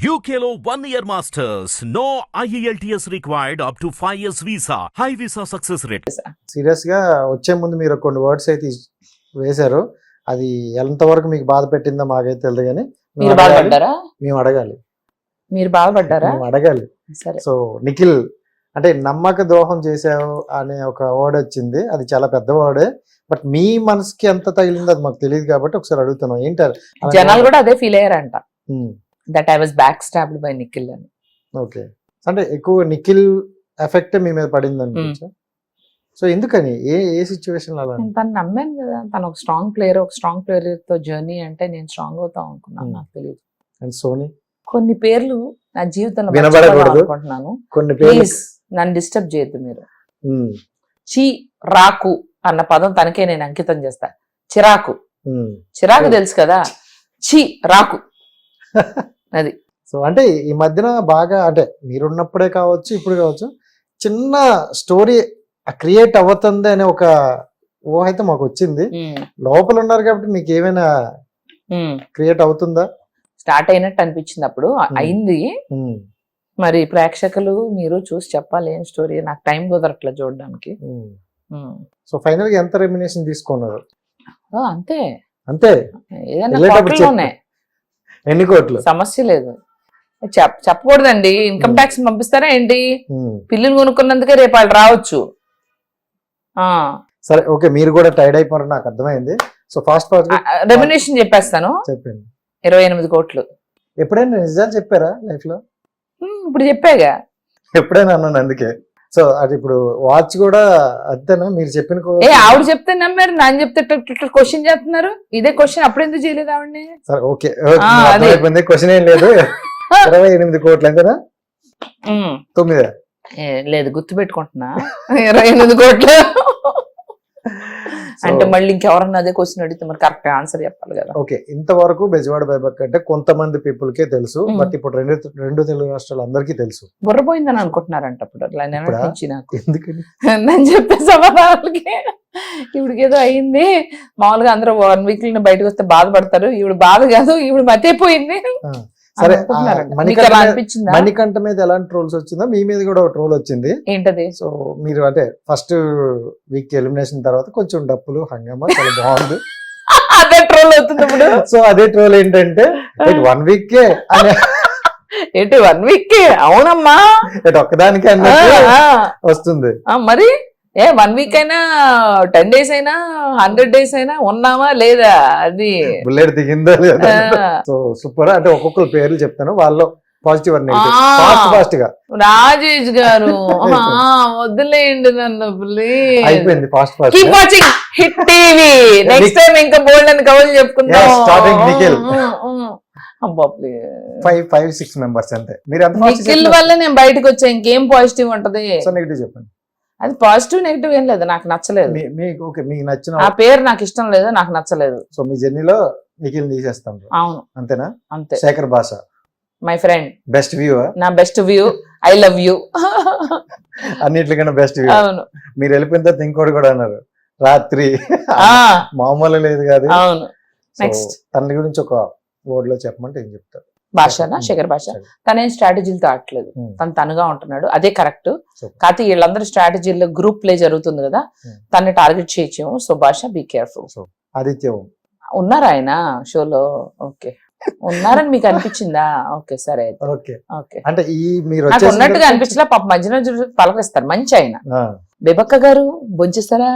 One year masters. No E IELTS required up to 5 years visa. High visa success rate. సీరియస్గా వచ్చే ముందు మీరు కొన్ని వర్డ్స్ అయితే వేశారు. అది ఎంతవరకు మీకు బాధ పెట్టిందో మాకైతే తెలియదు కానీ మేము మీరు అడగాలి. బాధపడ్డారా? మేము అడగాలి. మీరు బాధపడ్డారా? మేము అడగాలి. సరే. సో నిఖిల్ అంటే నమ్మక ద్రోహం చేసావు అనే ఒక వర్డ్ వచ్చింది. అది చాలా పెద్ద వర్డే బట్ మీ మనసుకి ఎంత తగిలిందో అది మాకు తెలియదు కాబట్టి ఒకసారి అడుగుతున్నాం. ఏంటి అది? అలా జనాలు కూడా అదే feel అయ్యారంట. That I was back stabbed by Nikhil అని. ఓకే అంటే ఎక్కువ నిఖిల్ ఎఫెక్ట్ మీ మీద పడింది అనిపించా? సో ఎందుకని? ఏ ఏ సిచ్యువేషన్ అలా నేను తను నమ్మాను కదా. తను ఒక స్ట్రాంగ్ ప్లేయర్ ఒక స్ట్రాంగ్ ప్లేయర్తో జర్నీ అంటే నేను స్ట్రాంగ్ అవుతాం అనుకున్నాను Hmm. నాకు తెలియదు అండ్ సోనీ కొన్ని పేర్లు నా జీవితంలో అనుకుంటున్నాను కొన్ని ప్లీజ్ నన్ను డిస్టర్బ్ చేయొద్దు మీరు. ఉమ్, చి రాకు అన్న పదం తనకే నేను అంకితం చేస్తా. చిరాకు. చిరాకు. తెలుసు కదా? చి రాకు. అది. సో అంటే ఈ మధ్యన బాగా అంటే మీరున్నప్పుడే కావచ్చు ఇప్పుడు కావచ్చు చిన్న స్టోరీ క్రియేట్ అవుతుంది అనే ఒక ఊహ అయితే మాకు వచ్చింది. లోపల ఉన్నారు కాబట్టి మీకు ఏమైనా. క్రియేట్ అవుతుందా? స్టార్ట్ అయినట్టు అనిపించింది అప్పుడు. అయింది. మరి ప్రేక్షకులు మీరు చూసి చెప్పాలి ఏం స్టోరీ నాకు టైం కుదరట్లేదు చూడడానికి. సో ఫైనల్గా ఎంత రెమ్యునేషన్ తీసుకున్నారు? అంతే. అంతే. ఏదైనా ఎన్ని కోట్లు? సమస్య లేదు. చెప్ చెప్పకూడదండి. ఇన్కమ్ ఉమ్. ట్యాక్స్ పంపిస్తారా ఏంటి? ఉమ్. పిల్లులు కొనుక్కున్నందుకే రేపు వాళ్ళు రావచ్చు. ఆ. సరే ఓకే మీరు కూడా టైర్డ్ అయిపోయారు నాకు అర్థమైంది. సో ఫాస్ట్ ఫాస్ట్ రెమ్యునేషన్ చెప్పేస్తాను. చెప్పండి. ఇరవై ఎనిమిది కోట్లు. ఎప్పుడైనా నిజాలు చెప్పారా లైఫ్లో ఉమ్, ఇప్పుడు చెప్పాగా. ఎప్పుడైనా అన్నాను అందుకే. సో అది ఇప్పుడు వాచ్ కూడా అంతేనా? మీరు చెప్పిన ఏ ఆవిడ చెప్తే నమ్మారు నాన్న చెప్తే క్వశ్చన్ చేస్తున్నారు. ఇదే క్వశ్చన్ అప్పుడు ఎందుకు చేయలేదు ఆవిడని? సరే ఓకే. అయిపోయింది క్వశ్చన్ ఏం లేదు. ఇరవై ఎనిమిది కోట్లు అంతేనా. తొమ్మిది. లేదు గుర్తు పెట్టుకుంటున్నా ఇరవై ఎనిమిది కోట్లు. అంటే మళ్ళీ ఇంకెవరన్నా అదే క్వశ్చన్ అడిగితే మరి కరెక్ట్ ఆన్సర్ చెప్పాలి కదా. ఓకే ఇంతవరకు బెజవాడ బైబక్ అంటే కొంతమంది పీపుల్ కే తెలుసు. బట్ ఇప్పుడు రెండు రెండు తెలుగు రాష్ట్రాలు అందరికీ తెలుసు. బుర్రపోయిందని అనుకుంటున్నారంట అప్పుడు అట్లా నాకు. ఎందుకని? నేను చెప్పే సమాధానాలకి ఇవిడికి ఏదో అయింది. మామూలుగా అందరూ వన్ వీక్ బయటకు వస్తే బాధపడతారు. ఈవిడ బాధ కాదు ఈవిడ మతైపోయింది సరే, మణికంఠ- మీద ఎలాంటి ట్రోల్స్ వచ్చిందో మీ మీద కూడా ఒక ట్రోల్ వచ్చింది. ఏంటది? సో మీరు అంటే ఫస్ట్ వీక్ ఎలిమినేషన్ తర్వాత కొంచెం డప్పులు హంగామా చాలా బాగుంది. అదే ట్రోల్ అవుతుంది ఇప్పుడు. సో అదే ట్రోల్ ఏంటంటే వన్ వీక్ కే అనే ఏంటి వన్ వీక్కి అవునమ్మా. ఒక్కదానికి అన్నట్టు. వస్తుంది. మరి? ఏ వన్ వీక్ అయినా టెన్ డేస్ అయినా హండ్రెడ్ డేస్ అయినా ఉన్నామా లేదా? అది బుల్లెట్ దిగిందా లేదా? సో సూపర్ అంటే ఒక్కొక్కరు పేర్లు చెప్తాను వాళ్ళు పాజిటివ్ అండ్ నెగిటివ్. ఫాస్ట్గా. రాజేష్ గారు. వదిలేయండి నన్ను ప్లీజ్ అయిపోయింది fast fast keep watching hit TV next time ఇంకా బోల్డ్ అని కవర్ చెప్పుకుందాం. Nikhil. Five five six members అంతే. మీరు నిఖిల్ వల్ల నేను బయటకు వచ్చా ఇంకేం పాజిటివ్ ఉంటది? సో నెగిటివ్ చెప్పండి. అది పాజిటివ్ నెగిటివ్ ఏం లేదు. నాకు నచ్చలేదు. మీకు ఓకే మీకు నచ్చిన ఆ పేరు నాకు ఇష్టం లేదు నాకు నచ్చలేదు. సో మీ జర్నీలో నిఖిల్ తీసేస్తాం అవును. అంతేనా? అంతే. శేఖర్ భాష మై ఫ్రెండ్ బెస్ట్ వ్యూ నా best view I love you అన్నిటికన్నా బెస్ట్ వ్యూ అవును. మీరు వెళ్ళిపోయిన తర్వాత ఇంకోటి కూడా అన్నారు. రాత్రి. మామూలు లేదు కాదు. అవును. Next. తన గురించి ఒక వర్డ్లో చెప్పమంటే ఏం చెప్తారు? భాషనా? శేఖర్ భాష. తనేం స్ట్రాటజీలతో ఆడట్లేదు. తను తనుగా ఉంటున్నాడు. అదే కరెక్ట్. కాకపోతే వీళ్ళందరూ స్ట్రాటజీలో గ్రూప్ ప్లే జరుగుతుంది కదా. తన్ని టార్గెట్ చేయొచ్చేమో సో భాష బీ కేర్ఫుల్ ఆదిత్య. ఉన్నారా ఆయన? షోలో? ఓకే. ఉన్నారని మీకు అనిపించిందా? ఓకే సరే ఓకే. అంటే ఈ మీరు ఉన్నట్టుగా అనిపించలే పాప మధ్యన చూసి పలకరిస్తారు. మంచి ఆయన. బేబక్క గారు భోంచేస్తారా?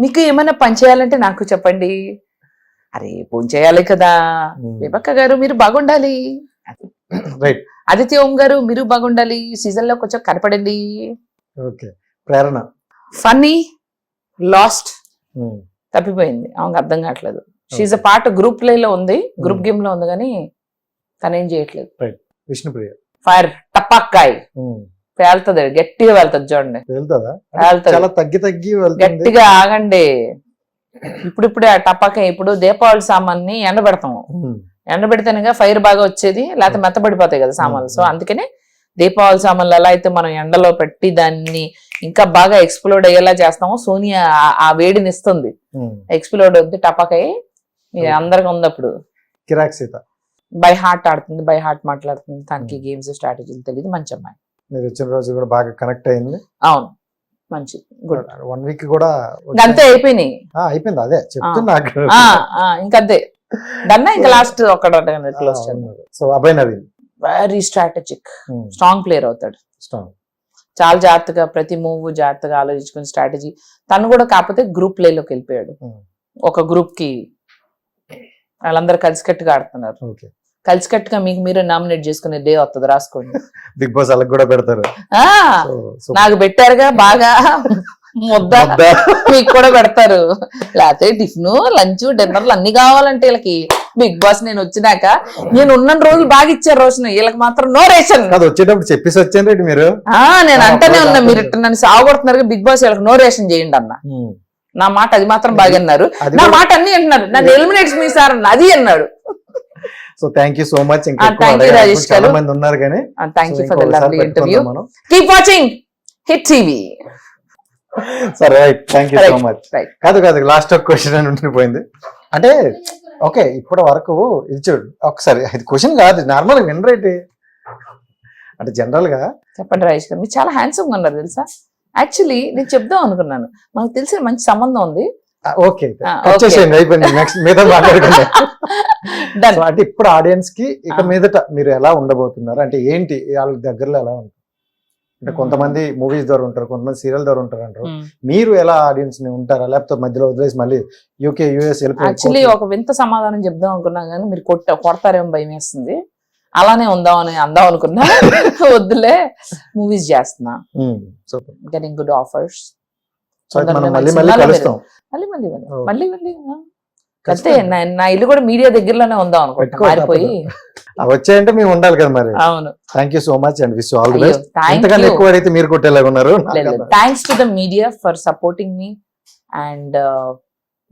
మీకు ఏమైనా పని చేయాలంటే నాకు చెప్పండి. అరే భోంచేయాలి కదా. ఉమ్. బేబక్క గారు మీరు బాగుండాలి. రైట్. ఆదిత్య ఓం గారు మీరు బాగుండాలి. సీజన్లో కొంచెం కనపడండి. ఓకే. ప్రేరణ. Funny last. తప్పిపోయింది. ఆమెకు అర్థం కావట్లేదు. She's a part group play లో ఉంది. గ్రూప్. గేమ్లో ఉంది కానీ తనేం చేయట్లేదు. విష్ణుప్రియ. ఫైర్ టపాక్కాయ్. పేలుతుంది గట్టిగా వెళ్తుంది చూడండి. చాలా తగ్గి తగ్గి గట్టిగా ఆగండి. ఇప్పుడిప్పుడే ఆ టపాకాయ ఇప్పుడు దీపావళి సామాన్ని ఎండబెడతాము ఉమ్. ఎండబెడితేనేగా ఫైర్ బాగా వచ్చేది లేకపోతే మెత్తబడిపోతాయి కదా సామాన్లు. సో. అందుకనే దీపావళి సామాన్లు ఎలా అయితే మనం ఎండలో పెట్టి దాన్ని ఇంకా బాగా ఎక్స్ప్లోడ్ అయ్యేలా చేస్తామో సోనియా ఆ- వేడిని ఇస్తుంది. ఎక్స్ప్లోడ్ మీ Okay. అందరికి ఉంది అప్పుడు. కిరాక్ సీత. బై హార్ట్ ఆడుతుంది బై హార్ట్ మాట్లాడుతుంది. తనకి గేమ్స్ స్ట్రాటజీలు తెలియదు మంచి అమ్మాయి. మీరు వచ్చిన రోజు కూడా బాగా కనెక్ట్ అయింది. అవును మంచిది. వన్ వీక్ కూడా అంతే అయిపోయినాయి. అయిపోయింది అదే చెప్తున్నా. ఇంకంతే. దన్నా ఇంకా లాస్ట్ ఒక్కడ close so Abhay Naveen. Very strategic. Strong player అవుతాడు. స్ట్రాంగ్ చాలా జాగ్రత్తగా ప్రతి మూవ్ జాగ్రత్తగా ఆలోచించుకుని స్ట్రాటజీ తను కూడా కాకపోతే గ్రూప్ ప్లేలోకి వెళ్ళిపోయాడు. Hmm. ఒక గ్రూప్కి వాళ్ళందరూ కలిసికట్టుగా ఆడుతున్నారు. కలిసికట్టుగా మీకు మీరే నామినేట్ చేసుకునే డే వస్తుంది రాసుకోండి. బిగ్ బాస్ అలాగ కూడా పెడతారు. నాకు పెట్టారుగా బాగా. ముద్ద. మీకు కూడా పెడతారు. లేకపోతే టిఫిన్ లంచ్ డిన్నర్లు అన్ని కావాలంటే వీళ్ళకి బిగ్ బాస్ నేను వచ్చినాక నేను ఉన్న రోజులు బాగా ఇచ్చారు రోజున వీళ్ళకి మాత్రం నో రేషన్ కాదు వచ్చేటప్పుడు చెప్పేసి వచ్చాను రేటు మీరు. ఆ నేను అంటేనే ఉన్నా మీరు నన్ను సాగొడుతున్నారు బిగ్ బాస్ వీళ్ళకి నో రేషన్ చేయండి అన్న. నా మాట అది మాత్రం బాగా అన్నారు. అది నా మాట అన్ని అంటున్నారు నన్ను ఎలిమినేట్స్ మీ సార్ అన్న అది అన్నాడు. So thank you so much ఇంకా చాలా. మంది ఉన్నారు కానీ thank you for the lovely interview keep watching hit TV సరే right thank you so much. కాదు కాదు. లాస్ట్ ఒక క్వశ్చన్ అని ఉండిపోయింది. అంటే ఓకే ఇప్పటి వరకు ఇది చూడు ఒకసారి ఇది క్వశ్చన్ కాదు నార్మల్ వినరేటి అంటే జనరల్గా చెప్పండి రాజేష్ గారు. మీరు చాలా హ్యాండ్సమ్ ఉన్నారు తెలుసా? యాక్చువల్లీ నేను చెప్దాం అనుకున్నాను. మనకు తెలిసిన మంచి సంబంధం ఉంది. ఓకే అయిపోయింది. నెక్స్ట్ మీద మాట్లాడుకుందాం. అంటే ఇప్పుడు ఆడియన్స్కి ఇక Ah. మీదట మీరు ఎలా ఉండబోతున్నారు? అంటే ఏంటి వాళ్ళ దగ్గరలో ఎలా ఉంటారు అంటే. కొంతమంది మూవీస్ ద్వారా ఉంటారు కొంతమంది సీరియల్ ద్వారా ఉంటారు అంటారు. మీరు ఎలా ఆడియన్స్ని ఉంటారా? లేకపోతే మధ్యలో వదిలేసి మళ్ళీ యూకే యుఎస్ యాక్చువల్లీ ఒక వింత సమాధానం చెప్దాం అనుకున్నా కానీ మీరు కొట్ట కొడతారేమో భయం వేస్తుంది. అలానే ఉందాం అని అందాం అనుకున్నా. వద్దులే మూవీస్ చేస్తున్నా. గెటింగ్ గుడ్ ఆఫర్స్ మళ్ళీ మళ్ళీ మళ్ళీ మళ్ళీ అంతే. నా ఇల్లు కూడా మీడియా దగ్గరలోనే ఉందాం అనుకుంటా మారిపోయి. వచ్చాయంటే మేము ఉండాలి కదా మరి. అవును. Thank you so much and wish all the best you ఎక్కువ అడిగితే మీరు కొట్టేలాగా ఉన్నారు. Thanks to the media for supporting me and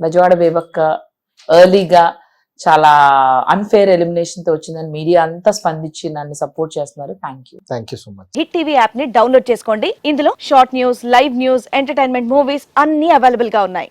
Bezawada Bebakka ఎర్లీగా చాలా అన్ఫేర్ ఎలిమినేషన్తో వచ్చిందని మీడియా అంతా స్పందించి నన్ను సపోర్ట్ చేస్తున్నారు. Thank you thank you so much hit TV యాప్ని డౌన్లోడ్ చేసుకోండి. ఇందులో short news live news entertainment movies అన్ని అవైలబుల్గా ఉన్నాయి.